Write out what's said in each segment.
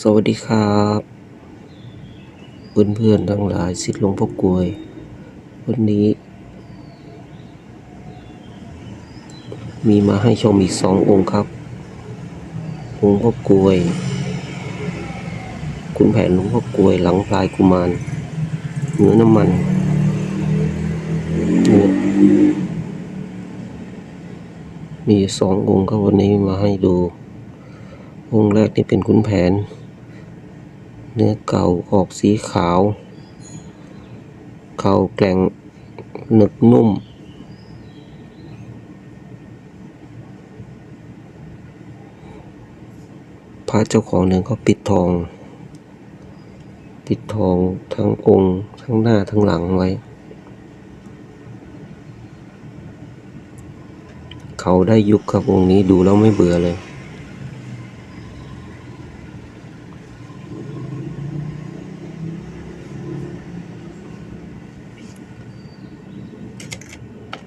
สวัสดีครับเพื่อนเพื่อนทั้งหลายสิทธิ์หลวงพ่อกลวย วันนี้ มีมาให้ชมอีกสององค์ครับหลวงพ่อกลวย คุณแผนหลวงพ่อกลวยหลังพลายกุมารเนื้อน้ำมันเนื้อมีสององค์ครับวันนี้มาให้ดูองค์แรกนี่เป็นขุนแผน เนื้อเก่าออกสีขาวเข่าแกร่งหนึบนุ่ม พระเจ้าของเนื้อก็ปิดทอง ปิดทองทั้งองค์ ทั้งหน้าทั้งหลังไว้ เขาได้ยุคครับองค์นี้ดูแล้วไม่เบื่อเลย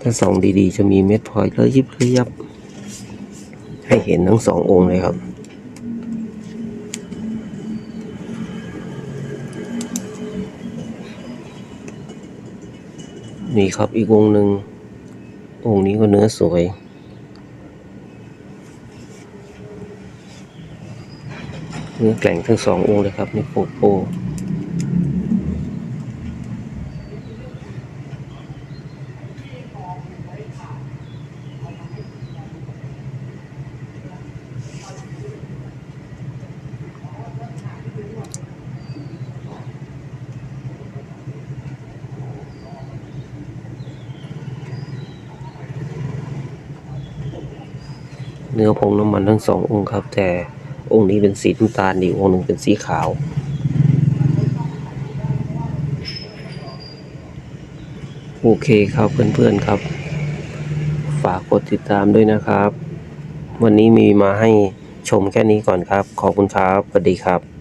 ถ้าส่องดีๆ จะมีเม็ดพลอยระยิบระยับ ให้เห็นทั้งสององค์เลยครับนี่ครับอีกองหนึ่งองค์นี้ก็เนื้อสวย เนื้อแกร่งทั้งสององค์เลยครับนี่โปโป เนื้อผงน้ำมันทั้งสององค์ครับ แต่องค์นี้เป็นสีน้ำตาลอีกองค์หนึ่งเป็นสีขาวโอเคครับเพื่อนๆครับ ฝากกดติดตามด้วยนะครับ วันนี้มีมาให้ชมแค่นี้ก่อนครับ ขอบคุณครับสวัสดีครับ